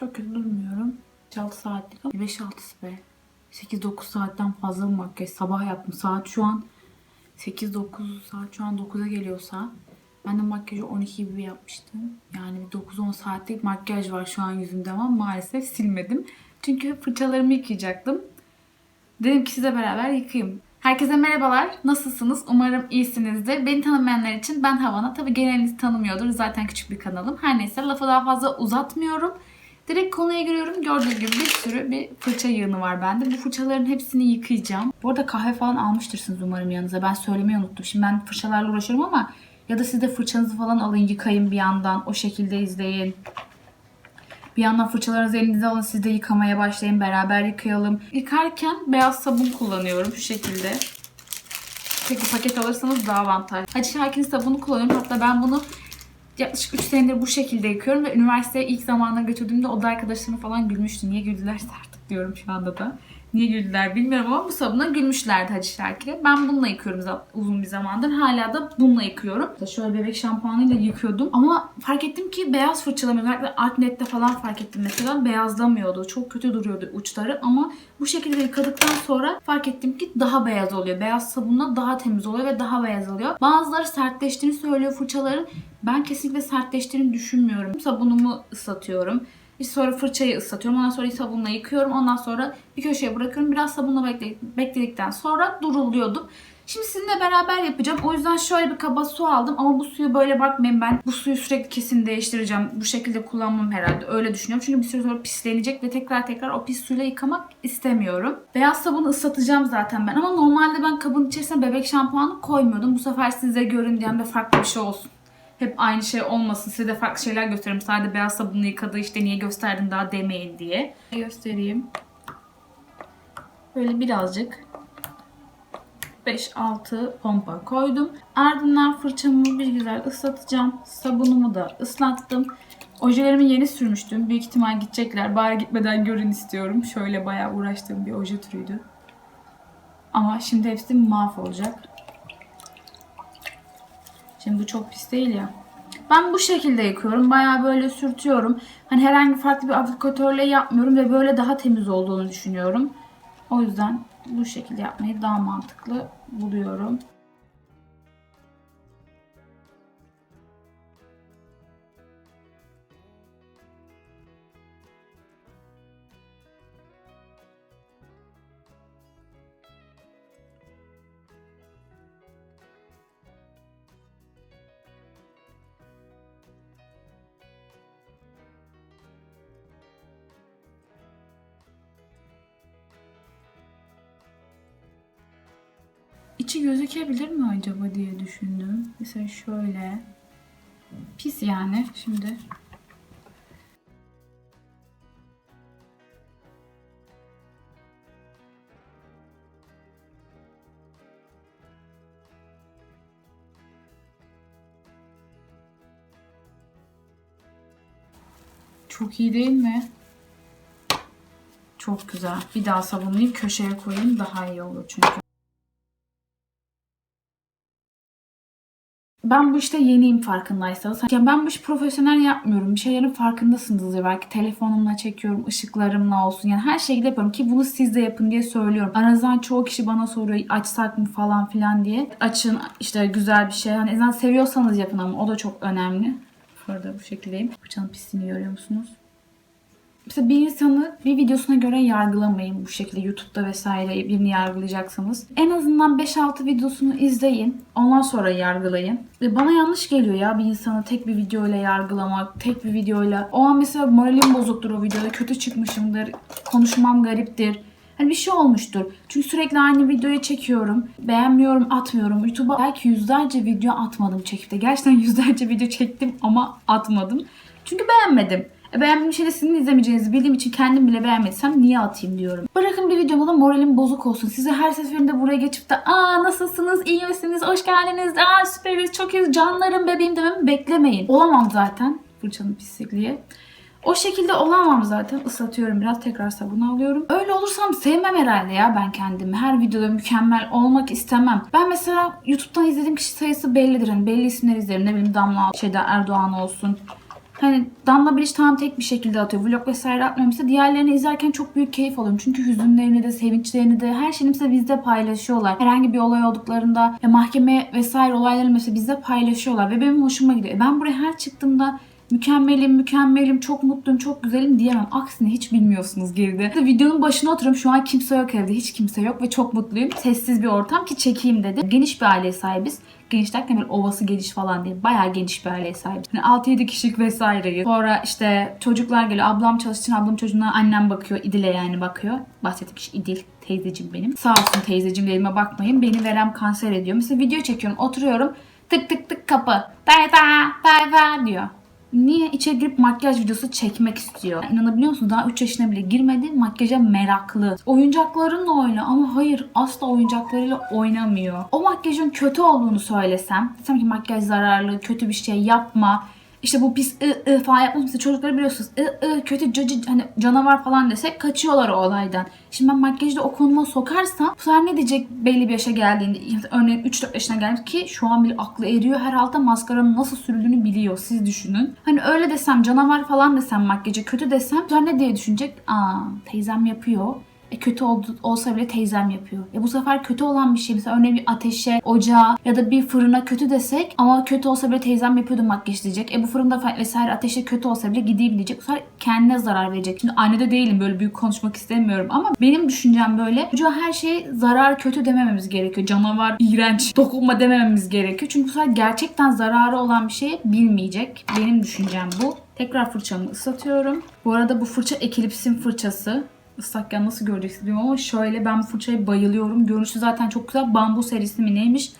Çok kötü durmuyorum. 6 saatlik ama 5-6'sı be. 8-9 saatten fazla mı makyaj? Sabah yaptım. Saat şu an 8-9 saat şu an 9'a geliyorsa ben de makyajı 12 gibi yapmıştım. Yani bir 9-10 saatlik makyaj var şu an yüzümde ama maalesef silmedim. Çünkü fırçalarımı yıkayacaktım. Dedim ki size beraber yıkayayım. Herkese merhabalar. Nasılsınız? Umarım iyisinizdir. Beni tanımayanlar için ben Havana. Tabii geneliniz tanımıyordur. Zaten küçük bir kanalım. Her neyse lafı daha fazla uzatmıyorum. Direkt konuya giriyorum. Gördüğünüz gibi bir sürü bir fırça yığını var bende. Bu fırçaların hepsini yıkayacağım. Bu arada kahve falan almıştırsınız umarım yanınıza. Ben söylemeyi unuttum. Şimdi ben fırçalarla uğraşıyorum ama ya da siz de fırçanızı falan alın yıkayın bir yandan. O şekilde izleyin. Bir yandan fırçalarınızı elinize alın siz de yıkamaya başlayın. Beraber yıkayalım. Yıkarken beyaz sabun kullanıyorum şu şekilde. Tek bir paket alırsanız daha avantajlı. Hacı Şakir'in sabunu kullanıyorum. Hatta ben bunu yaklaşık 3 senedir bu şekilde yıkıyorum ve üniversiteye ilk zamanlar götürdüğümde oda arkadaşlarım falan gülmüştü. Niye güldülerse artık diyorum şu anda da. Niye güldüler bilmiyorum ama bu sabuna gülmüşlerdi Hacı Şakir'e. Ben bununla yıkıyorum uzun bir zamandır. Hala da bununla yıkıyorum. Şöyle bebek şampuanıyla yıkıyordum. Ama fark ettim ki beyaz fırçalamıyor. Özellikle Artnet'te falan fark ettim mesela. Beyazlamıyordu. Çok kötü duruyordu uçları. Ama bu şekilde yıkadıktan sonra fark ettim ki daha beyaz oluyor. Beyaz sabunla daha temiz oluyor ve daha beyaz oluyor. Bazıları sertleştiğini söylüyor fırçaların. Ben kesinlikle sertleştiğini düşünmüyorum. Sabunumu ıslatıyorum. Bir sonra fırçayı ıslatıyorum. Ondan sonra sabunla yıkıyorum. Ondan sonra bir köşeye bırakıyorum. Biraz sabunla bekle- bekledikten sonra duruluyordum. Şimdi sizinle beraber yapacağım. O yüzden şöyle bir kaba su aldım. Ama bu suyu böyle bakmayın ben bu suyu sürekli kesin değiştireceğim. Bu şekilde kullanmam herhalde. Öyle düşünüyorum. Çünkü bir süre sonra pislenecek ve tekrar tekrar o pis suyla yıkamak istemiyorum. Beyaz sabunu ıslatacağım zaten ben. Ama normalde ben kabın içerisine bebek şampuanı koymuyordum. Bu sefer size görün diyen de farklı bir şey olsun. Hep aynı şey olmasın. Size de farklı şeyler gösteririm. Sadece beyaz sabunla yıkadı işte niye gösterdin daha demeyin diye. Göstereyim. Böyle birazcık 5-6 pompa koydum. Ardından fırçamı bir güzel ıslatacağım. Sabunumu da ıslattım. Ojelerimi yeni sürmüştüm. Büyük ihtimal gidecekler. Bari gitmeden görün istiyorum. Şöyle bayağı uğraştığım bir oje türüydü. Ama şimdi hepsi mahvolacak. Şimdi bu çok pis değil ya. Ben bu şekilde yıkıyorum. Bayağı böyle sürtüyorum. Hani herhangi farklı bir aplikatörle yapmıyorum ve böyle daha temiz olduğunu düşünüyorum. O yüzden bu şekilde yapmayı daha mantıklı buluyorum. İçi gözükebilir mi acaba diye düşündüm. Mesela şöyle. Pis yani. Şimdi Çok iyi değil mi? Çok güzel. Bir daha sabunlayıp köşeye koyayım daha iyi olur çünkü. Ben bu işte yeniyim farkındaysanız. Yani ben bu işi profesyonel yapmıyorum. Bir şeylerin farkındasınızdır. Belki telefonumla çekiyorum, ışıklarımla olsun. Yani her şekilde yapıyorum ki bunu siz de yapın diye söylüyorum. Aranızdan çoğu kişi bana soruyor açsak mı falan filan diye. Açın işte güzel bir şey. Hani en seviyorsanız yapın ama o da çok önemli. Burada bu şekildeyim. Fırçanın pisliğini görüyor musunuz? Mesela bir insanı bir videosuna göre yargılamayın bu şekilde YouTube'da vesaire birini yargılayacaksanız. En azından 5-6 videosunu izleyin. Ondan sonra yargılayın. Ve bana yanlış geliyor ya bir insanı tek bir videoyla yargılamak, tek bir videoyla. O an mesela moralim bozuktur o videoda, kötü çıkmışımdır, konuşmam gariptir. Hani bir şey olmuştur. Çünkü sürekli aynı videoyu çekiyorum. Beğenmiyorum, atmıyorum. YouTube'a belki yüzlerce video atmadım çekip. Gerçekten yüzlerce video çektim ama atmadım. Çünkü beğenmedim. E beğenmediğim şeyde sizin izlemeyeceğinizi bildiğim için kendim bile beğenmediysem niye atayım diyorum. Bırakın bir videomda da moralim bozuk olsun. Size her seferinde buraya geçip de aa nasılsınız, iyi misiniz, hoş geldiniz, aa süperiz, çok iyiyiz, canlarım bebeğim dememi beklemeyin. Olamam zaten fırçanın pislikliği. O şekilde olamam zaten. Islatıyorum biraz tekrar sabun alıyorum. Öyle olursam sevmem herhalde ya ben kendimi. Her videoda mükemmel olmak istemem. Ben mesela YouTube'dan izlediğim kişi sayısı bellidir. Hani belli isimler izlerim. Ne bileyim Damla şeyde Erdoğan olsun. Hani Damla Bilic tamam tek bir şekilde atıyor. Vlog vesaire atmıyorsa diğerlerini izlerken çok büyük keyif alıyorum. Çünkü hüzünlerini de, sevinçlerini de her şeyini mesela bizde paylaşıyorlar. Herhangi bir olay olduklarında mahkeme vesaire olayları mesela bizde paylaşıyorlar. Ve benim hoşuma gidiyor. E Ben buraya her çıktığımda mükemmelim, mükemmelim, çok mutluyum, çok güzelim diyemem. Aksine hiç bilmiyorsunuz geride. Videonun başına oturuyorum. Şu an kimse yok evde. Hiç kimse yok ve çok mutluyum. Sessiz bir ortam ki çekeyim dedim. Geniş bir aileye sahibiz. Geniş derken böyle ovası geniş falan değil. Bayağı geniş bir aileye sahibiz. Yani 6-7 kişilik vesaire. Sonra işte çocuklar geliyor. Ablam çalıştığın ablam çocuğuna annem bakıyor. İdil'e yani bakıyor. Bahsettiğim kişi İdil. Teyzecim benim. Sağ olsun teyzecim dediğime bakmayın. Beni verem kanser ediyor. Mesela video çekiyorum. Oturuyorum. Tık tık tık kapı. Tayfa tayfa diyor. Niye içeri girip makyaj videosu çekmek istiyor? İnanabiliyor musunuz? Daha 3 yaşına bile girmedi. Makyaja meraklı. Oyuncaklarınla oyna ama hayır asla oyuncaklarıyla oynamıyor. O makyajın kötü olduğunu söylesem. Desem ki makyaj zararlı, kötü bir şey yapma. İşte bu pis ı ı falan yapmış. Mesela çocukları biliyorsunuz ı ı kötü cacı hani canavar falan desek kaçıyorlar o olaydan. Şimdi ben makyajda o konuma sokarsam bu sefer ne diyecek belli bir yaşa geldiğinde örneğin 3-4 yaşına gelmiş ki şu an bile aklı eriyor. Her alta maskaranın nasıl sürüldüğünü biliyor. Siz düşünün. Hani öyle desem canavar falan desem makyaja kötü desem bu sefer ne diye düşünecek? Aa teyzem yapıyor. E kötü oldu, olsa bile teyzem yapıyor. E bu sefer kötü olan bir şey mesela örneğin bir ateşe, ocağa ya da bir fırına kötü desek ama kötü olsa bile teyzem yapıyordu makyaj diyecek. E bu fırında vesaire ateşe kötü olsa bile gideyim diyecek. Bu sefer kendine zarar verecek. Şimdi annede değilim böyle büyük konuşmak istemiyorum ama benim düşüncem böyle. Çocuğa her şey zarar kötü demememiz gerekiyor. Canavar, iğrenç, dokunma demememiz gerekiyor. Çünkü bu sefer gerçekten zararı olan bir şeyi bilmeyecek. Benim düşüncem bu. Tekrar fırçamı ıslatıyorum. Bu arada bu fırça Eclipse'in fırçası ıslakken nasıl göreceksiniz bilmiyorum ama şöyle ben bu fırçaya bayılıyorum. Görünüşü zaten çok güzel. Bambu serisi mi neymiş?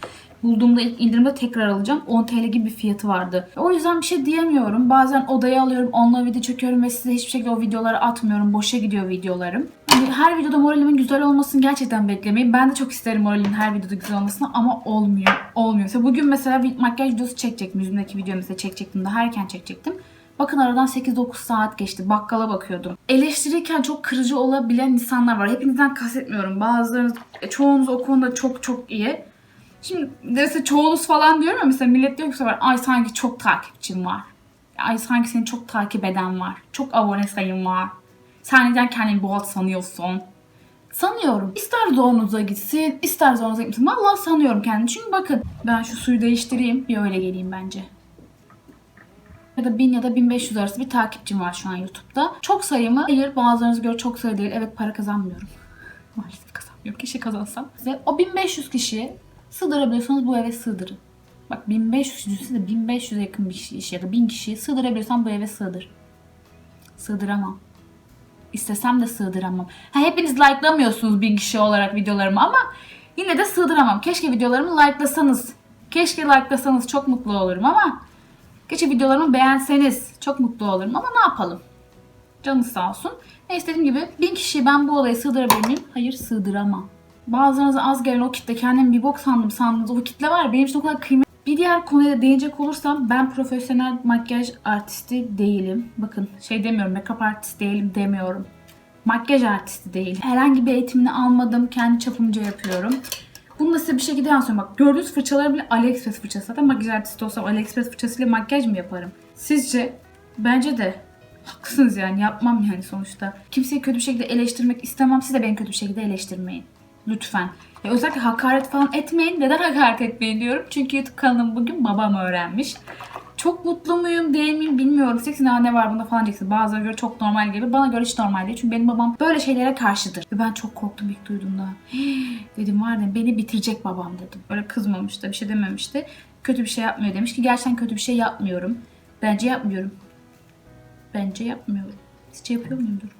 Bulduğumda ilk indirimde tekrar alacağım. 10 TL gibi bir fiyatı vardı. O yüzden bir şey diyemiyorum. Bazen odaya alıyorum, onunla video çekiyorum ve size hiçbir şekilde o videoları atmıyorum. Boşa gidiyor videolarım. Yani her videoda moralimin güzel olmasını gerçekten beklemeyin. Ben de çok isterim moralimin her videoda güzel olmasını ama olmuyor. Olmuyor. Mesela bugün mesela bir makyaj videosu çekecektim. Yüzümdeki videomu mesela çekecektim. Daha erken çekecektim. Bakın aradan 8-9 saat geçti. Bakkala bakıyordum. Eleştirirken çok kırıcı olabilen insanlar var. Hepinizden kastetmiyorum. Bazılarınız, e, çoğunuz o konuda çok çok iyi. Şimdi mesela çoğunuz falan diyorum ya mesela millet diyor ki ay sanki çok takipçin var. Ay sanki seni çok takip eden var. Çok abone sayın var. Sen neden kendini boğaz sanıyorsun? Sanıyorum. İster zorunuza gitsin, ister zorunuza gitmesin. Vallahi sanıyorum kendimi. Çünkü bakın ben şu suyu değiştireyim. Bir öyle geleyim bence ya da 1000 ya da 1500 arası bir takipçim var şu an YouTube'da. Çok sayı mı? Hayır bazılarınıza göre çok sayı değil. Evet para kazanmıyorum. Maalesef kazanmıyorum. Keşke kazansam. Ve o 1500 kişiyi sığdırabiliyorsanız bu eve sığdırın. Bak 1500 kişi de 1500'e yakın bir kişi ya da 1000 kişiyi sığdırabiliyorsan bu eve sığdır. Sığdıramam. İstesem de sığdıramam. Ha, hepiniz like'lamıyorsunuz 1000 kişi olarak videolarımı ama yine de sığdıramam. Keşke videolarımı like'lasanız. Keşke like'lasanız çok mutlu olurum ama Geçe videolarımı beğenseniz çok mutlu olurum ama ne yapalım? Canınız sağ olsun. Neyse dediğim gibi bin kişiyi ben bu olaya sığdırabilir miyim? Hayır sığdıramam. Bazılarınıza az gelen o kitle kendimi bir bok sandım sandınız. O kitle var benim için o kadar kıymetli. Bir diğer konuya değinecek olursam ben profesyonel makyaj artisti değilim. Bakın şey demiyorum make-up artist değilim demiyorum. Makyaj artisti değilim. Herhangi bir eğitimini almadım. Kendi çapımca yapıyorum. Bunu da size bir şekilde yansıyorum. Bak gördüğünüz fırçalar bile AliExpress fırçası. Zaten makyaj artisti olsam AliExpress fırçasıyla makyaj mı yaparım? Sizce? Bence de. Haklısınız yani yapmam yani sonuçta. Kimseyi kötü bir şekilde eleştirmek istemem. Siz de beni kötü bir şekilde eleştirmeyin. Lütfen. Ya özellikle hakaret falan etmeyin. Neden hakaret etmeyin diyorum? Çünkü YouTube kanalım bugün babam öğrenmiş. Çok mutlu muyum değil miyim bilmiyorum. Seksin ne var bunda falan diyeceksin. Bazılarına göre çok normal gibi. Bana göre hiç normal değil. Çünkü benim babam böyle şeylere karşıdır. Ve ben çok korktum ilk duyduğumda. dedim var ya beni bitirecek babam dedim. Öyle kızmamıştı bir şey dememişti. Kötü bir şey yapmıyor demiş ki gerçekten kötü bir şey yapmıyorum. Bence yapmıyorum. Bence yapmıyorum. Sizce yapıyor muyumdur?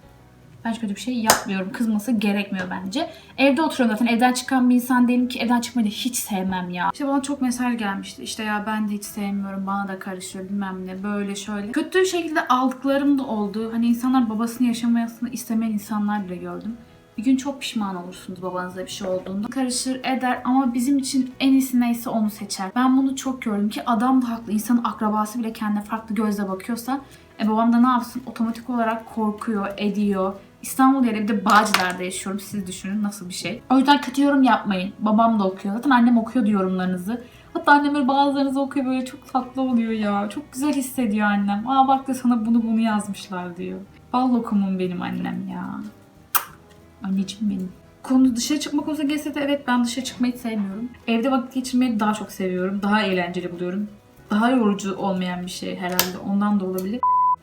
Bence kötü bir şey yapmıyorum. Kızması gerekmiyor bence. Evde oturuyorum zaten. Evden çıkan bir insan değilim ki evden çıkmayı da hiç sevmem ya. İşte bana çok mesaj gelmişti. İşte ya ben de hiç sevmiyorum. Bana da karışıyor bilmem ne. Böyle şöyle. Kötü şekilde aldıklarım da oldu. Hani insanlar babasını yaşamayasını istemeyen insanlar bile gördüm. Bir gün çok pişman olursunuz babanıza bir şey olduğunda. Karışır eder ama bizim için en iyisi neyse onu seçer. Ben bunu çok gördüm ki adam da haklı. İnsanın akrabası bile kendine farklı gözle bakıyorsa e babam da ne yapsın? Otomatik olarak korkuyor, ediyor. İstanbul yerine bir de Bağcılar'da yaşıyorum. Siz düşünün nasıl bir şey. O yüzden kötü yorum yapmayın. Babam da okuyor. Zaten annem okuyordu yorumlarınızı. Hatta annem böyle bazılarınızı okuyor böyle çok tatlı oluyor ya. Çok güzel hissediyor annem. Aa bak da sana bunu bunu yazmışlar diyor. Bal lokumum benim annem ya. Anneciğim benim. Konu dışarı çıkma konusuna gelse de evet ben dışarı çıkmayı sevmiyorum. Evde vakit geçirmeyi daha çok seviyorum. Daha eğlenceli buluyorum. Daha yorucu olmayan bir şey herhalde. Ondan da olabilir.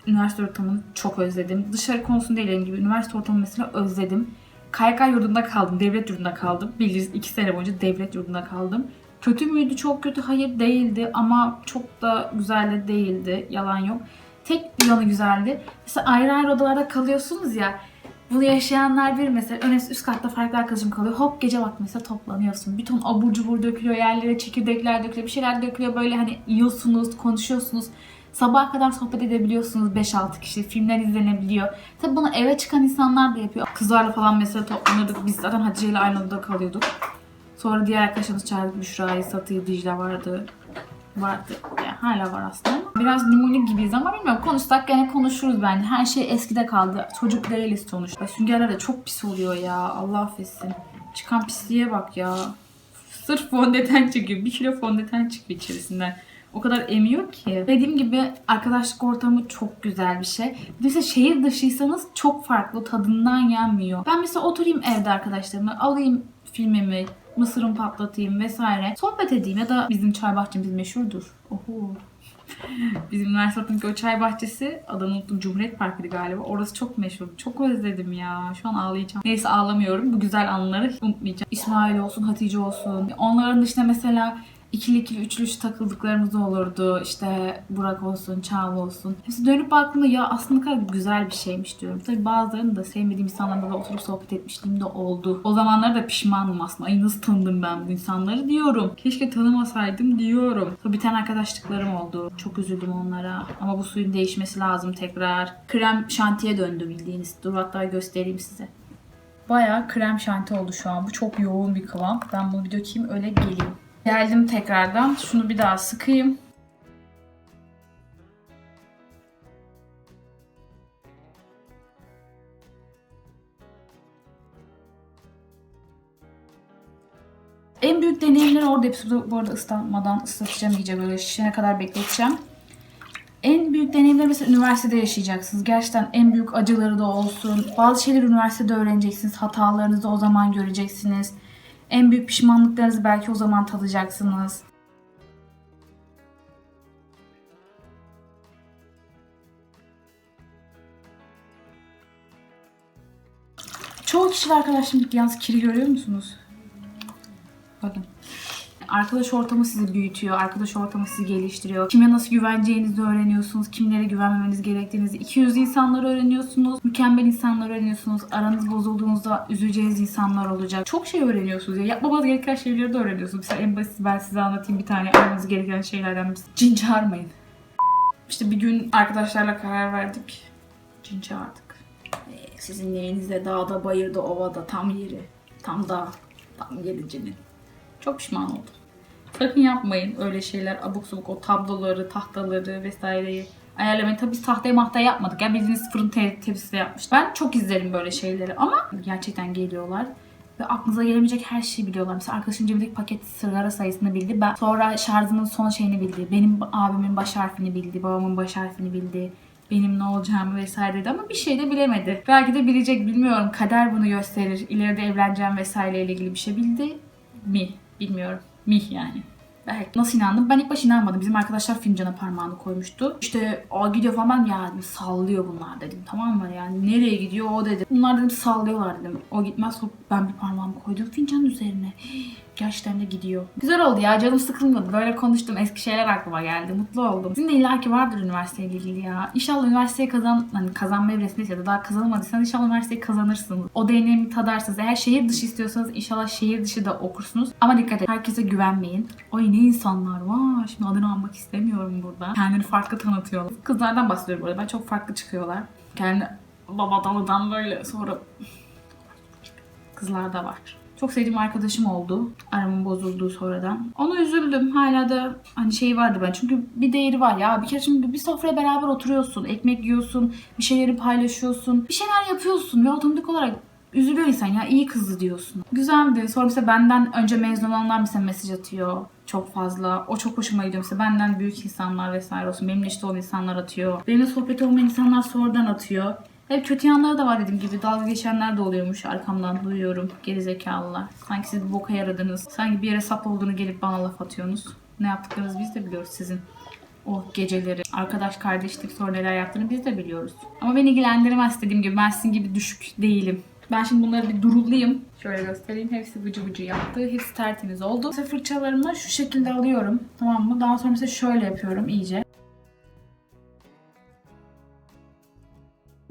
Üniversite ortamını çok özledim. Dışarı konusunda değil gibi. Üniversite ortamını mesela özledim. KYK yurdunda kaldım. Devlet yurdunda kaldım. Bildiğiniz iki sene boyunca devlet yurdunda kaldım. Kötü müydü? Çok kötü. Hayır değildi. Ama çok da güzel de değildi. Yalan yok. Tek yanı güzeldi. Mesela ayrı ayrı odalarda kalıyorsunuz ya. Bunu yaşayanlar bir mesela önemli üst katta farklı arkadaşım kalıyor. Hop gece vakti mesela toplanıyorsun. Bir ton abur cubur dökülüyor yerlere, çekirdekler dökülüyor, bir şeyler dökülüyor. Böyle hani yiyorsunuz, konuşuyorsunuz. Sabaha kadar sohbet edebiliyorsunuz 5-6 kişi. Filmler izlenebiliyor. Tabi bunu eve çıkan insanlar da yapıyor. Kızlarla falan mesela toplanırdık. Biz zaten Hatice ile aynı odada kalıyorduk. Sonra diğer arkadaşlarımız çağırdık. Büşra'yı, Satı'yı, Dicle vardı. Vardı. Yani hala var aslında. Biraz limoni gibiyiz ama bilmiyorum. Konuşsak gene konuşuruz bence. Her şey eskide kaldı. Çocuk değiliz sonuçta. Süngerler de çok pis oluyor ya. Allah affetsin. Çıkan pisliğe bak ya. Sırf fondöten çıkıyor. Bir kilo fondöten çıkıyor içerisinden. O kadar emiyor ki. Dediğim gibi arkadaşlık ortamı çok güzel bir şey. Mesela şehir dışıysanız çok farklı. Tadından yenmiyor. Ben mesela oturayım evde arkadaşlarımla. Alayım filmimi, mısırımı patlatayım vesaire. Sohbet edeyim ya da bizim çay bahçemiz meşhurdur. Oho. Bizim üniversitedeki o çay bahçesi adını unuttum Cumhuriyet Parkı'ydı galiba. Orası çok meşhur. Çok özledim ya. Şu an ağlayacağım. Neyse ağlamıyorum. Bu güzel anıları unutmayacağım. İsmail olsun, Hatice olsun. Onların dışında mesela ikili ikili üçlü takıldıklarımız olurdu. İşte Burak olsun, Çağla olsun. Hepsi dönüp baktığımda ya aslında kadar güzel bir şeymiş diyorum. Tabii bazılarını da sevmediğim insanlarla da oturup sohbet etmişliğim de oldu. O zamanlar da pişmanım aslında. Ay nasıl tanıdım ben bu insanları diyorum. Keşke tanımasaydım diyorum. Sonra biten arkadaşlıklarım oldu. Çok üzüldüm onlara. Ama bu suyun değişmesi lazım tekrar. Krem şantiye döndü bildiğiniz. Dur hatta göstereyim size. Bayağı krem şanti oldu şu an. Bu çok yoğun bir kıvam. Ben bunu bir dökeyim öyle geleyim. Geldim tekrardan. Şunu bir daha sıkayım. En büyük deneyimleri orada hepsi bu arada ıslanmadan ıslatacağım iyice böyle şişene kadar bekleteceğim. En büyük deneyimleri mesela üniversitede yaşayacaksınız. Gerçekten en büyük acıları da olsun. Bazı şeyleri üniversitede öğreneceksiniz. Hatalarınızı o zaman göreceksiniz. En büyük pişmanlıklarınızı belki o zaman tadacaksınız. Çoğu kişi arkadaşım yalnız kiri görüyor musunuz? Bakın. Arkadaş ortamı sizi büyütüyor, arkadaş ortamı sizi geliştiriyor. Kime nasıl güveneceğinizi öğreniyorsunuz, kimlere güvenmemeniz gerektiğinizi, iki yüzlü insanları öğreniyorsunuz, mükemmel insanları öğreniyorsunuz, aranız bozulduğunuzda üzüleceğiniz insanlar olacak. Çok şey öğreniyorsunuz ya. Yapmamanız gereken şeyleri de öğreniyorsunuz. Mesela en basit ben size anlatayım bir tane yapmanız gereken şeylerden birisi. Cin çağırmayın. İşte bir gün arkadaşlarla karar verdik. Cin çağırdık. Ee, sizin neyinizde dağda, bayırda, ovada, tam yeri. Tam dağ, tam yeri cinin. Çok pişman oldum. Sakın yapmayın öyle şeyler. Abuk subuk o tabloları, tahtaları vesaireyi ayarlamayın. Tabii biz tahtaya mahtaya yapmadık. Ya bildiğiniz fırın te- tepsisi yapmıştık. Ben çok izlerim böyle şeyleri ama gerçekten geliyorlar. Ve aklınıza gelebilecek her şeyi biliyorlar. Mesela arkadaşım cebindeki paket sigara sayısını bildi. Ben sonra şarjımın son şeyini bildi. Benim abimin baş harfini bildi. Babamın baş harfini bildi. Benim ne olacağımı vesaire dedi ama bir şey de bilemedi. Belki de bilecek bilmiyorum. Kader bunu gösterir. İleride evleneceğim vesaireyle ilgili bir şey bildi mi? Bilmiyorum. Mi yani. Belki. Nasıl inandım? Ben ilk başta inanmadım. Bizim arkadaşlar fincana parmağını koymuştu. İşte o gidiyor falan ben ya sallıyor bunlar dedim. Tamam mı? Yani nereye gidiyor o dedim. Bunlar dedim sallıyorlar dedim. O gitmez ben bir parmağımı koydum fincanın üzerine. Gerçekten de gidiyor. Güzel oldu ya canım sıkılmadı. Böyle konuştum eski şeyler aklıma geldi. Mutlu oldum. Sizin de illaki vardır üniversiteyle ilgili ya. İnşallah üniversiteyi kazan, hani kazanma evresindeyiz ya da daha kazanamadıysanız inşallah üniversiteyi kazanırsınız. O deneyimi tadarsınız. Eğer şehir dışı istiyorsanız inşallah şehir dışı da okursunuz. Ama dikkat edin. Herkese güvenmeyin. Ay ne insanlar var. Şimdi adını almak istemiyorum burada. Kendini farklı tanıtıyorlar. Kızlardan bahsediyorum bu arada. Ben çok farklı çıkıyorlar. Kendi babadalıdan böyle sonra kızlar da var. Çok sevdiğim arkadaşım oldu. Aramın bozulduğu sonradan. Ona üzüldüm. Hala da hani şey vardı ben. Çünkü bir değeri var ya. Bir kere şimdi bir sofraya beraber oturuyorsun. Ekmek yiyorsun. Bir şeyleri paylaşıyorsun. Bir şeyler yapıyorsun ve otomatik olarak üzülüyor insan ya iyi kızdı diyorsun. Güzeldi. Sonra mesela benden önce mezun olanlar mesela mesaj atıyor. çok fazla. O çok hoşuma gidiyor. Mesela benden büyük insanlar vesaire olsun. Benimle işte olan insanlar atıyor. Benimle sohbet olmayan insanlar sonradan atıyor. Hep kötü yanları da var dediğim gibi. Dalga geçenler de oluyormuş. Arkamdan duyuyorum. Gerizekalılar. Sanki siz bir boka yaradınız. Sanki bir yere sap olduğunu gelip bana laf atıyorsunuz. Ne yaptıklarınızı biz de biliyoruz sizin. O geceleri, arkadaş kardeşlik sonra neler yaptığını biz de biliyoruz. Ama beni ilgilendirmez dediğim gibi. Ben sizin gibi düşük değilim. Ben şimdi bunları bir durullayayım. Şöyle göstereyim. Hepsi bıcı bıcı yaptı. Hepsi tertemiz oldu. Mesela fırçalarımı şu şekilde alıyorum. Tamam mı? Daha sonra mesela şöyle yapıyorum iyice.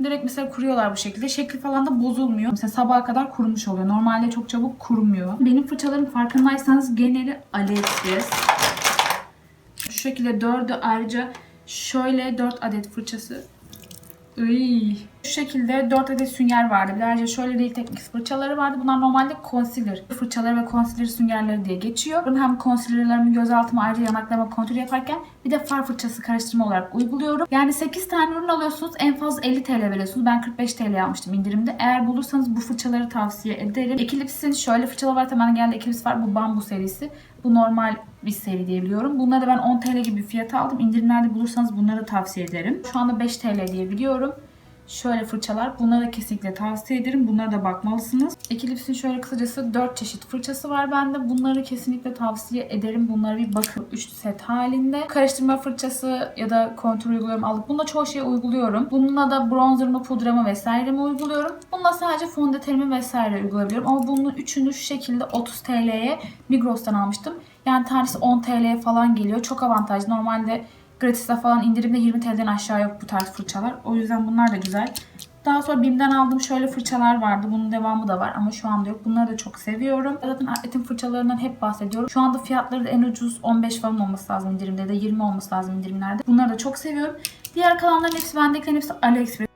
Direkt mesela kuruyorlar bu şekilde. Şekli falan da bozulmuyor. Mesela sabaha kadar kurumuş oluyor. Normalde çok çabuk kurumuyor. Benim fırçalarım farkındaysanız geneli alevsiz. Şu şekilde dördü ayrıca şöyle 4 adet fırçası. Iy. Şu şekilde 4 adet sünger vardı. Bir şöyle değil teknik fırçaları vardı. Bunlar normalde concealer fırçaları ve concealer süngerleri diye geçiyor. Hem concealerlarımı göz altıma ayrıca yanaklarıma kontür yaparken bir de far fırçası karıştırma olarak uyguluyorum. Yani 8 tane ürün alıyorsunuz. En fazla 50 TL veriyorsunuz. Ben 45 TL almıştım indirimde. Eğer bulursanız bu fırçaları tavsiye ederim. Eclipse'in şöyle fırçalar var. Hemen geldi Eclipse var. Bu bambu serisi. Bu normal bir seri diye biliyorum. Bunları da ben 10 TL gibi fiyata aldım. İndirimlerde bulursanız bunları da tavsiye ederim. Şu anda 5 TL diye biliyorum. Şöyle fırçalar. Bunları da kesinlikle tavsiye ederim. Bunlara da bakmalısınız. Eclipse'in şöyle kısacası 4 çeşit fırçası var bende. Bunları kesinlikle tavsiye ederim. Bunlara bir bakın. Üçlü set halinde. Karıştırma fırçası ya da kontür uyguluyorum alıp. Bunda çoğu şeyi uyguluyorum. Bununla da bronzerımı, pudramı vesairemi uyguluyorum. Bununla sadece fondötenimi vesaire uygulayabiliyorum. Ama bunun üçünü şu şekilde 30 TL'ye Migros'tan almıştım. Yani tanesi 10 TL'ye falan geliyor. Çok avantajlı. Normalde Gratis'te falan indirimde 20 TL'den aşağı yok bu tarz fırçalar. O yüzden bunlar da güzel. Daha sonra BİM'den aldığım şöyle fırçalar vardı. Bunun devamı da var ama şu anda yok. Bunları da çok seviyorum. Zaten Atlet'in fırçalarından hep bahsediyorum. Şu anda fiyatları da en ucuz 15 falan olması lazım indirimde ya da 20 olması lazım indirimlerde. Bunları da çok seviyorum. Diğer kalanların hepsi bendekilerin hepsi AliExpress.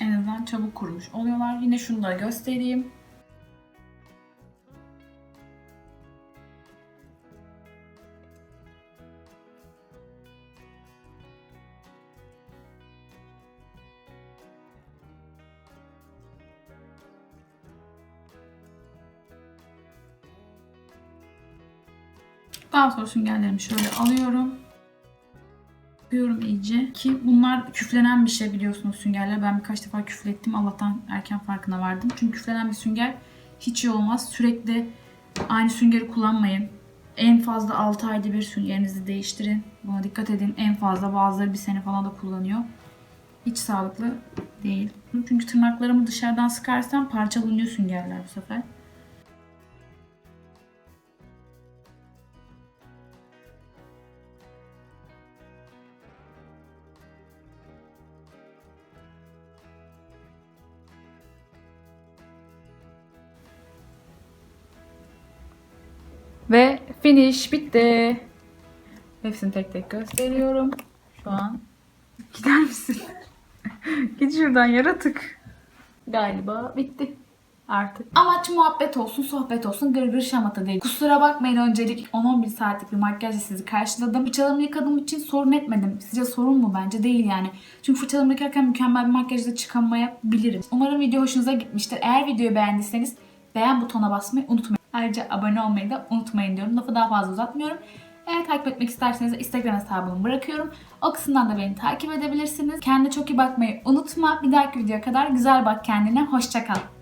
En azından çabuk kurumuş oluyorlar. Yine şunu da göstereyim. Daha sonra süngerlerimi şöyle alıyorum. Yapıyorum iyice. Ki bunlar küflenen bir şey biliyorsunuz süngerler. Ben birkaç defa küflettim. Allah'tan erken farkına vardım. Çünkü küflenen bir sünger hiç iyi olmaz. Sürekli aynı süngeri kullanmayın. En fazla 6 ayda bir süngerinizi değiştirin. Buna dikkat edin. En fazla bazıları bir sene falan da kullanıyor. Hiç sağlıklı değil. Çünkü tırnaklarımı dışarıdan sıkarsam parçalanıyor süngerler bu sefer. Finish bitti. Hepsini tek tek gösteriyorum. Şu an. Gider misin? Git şuradan yaratık. Galiba bitti artık. Amaç muhabbet olsun, sohbet olsun, gırgır şamata değil. Kusura bakmayın öncelik 10-11 saatlik bir makyajla sizi karşıladım. Fırçalarımı yıkadığım için sorun etmedim. Sizce sorun mu? Bence değil yani. Çünkü fırçalarımı yıkarken mükemmel bir makyajla çıkamayabilirim. Umarım video hoşunuza gitmiştir. Eğer videoyu beğendiyseniz beğen butonuna basmayı unutmayın. Ayrıca abone olmayı da unutmayın diyorum. Lafı daha fazla uzatmıyorum. Eğer takip etmek isterseniz Instagram hesabımı bırakıyorum. O kısımdan da beni takip edebilirsiniz. Kendine çok iyi bakmayı unutma. Bir dahaki videoya kadar güzel bak kendine. Hoşça kal.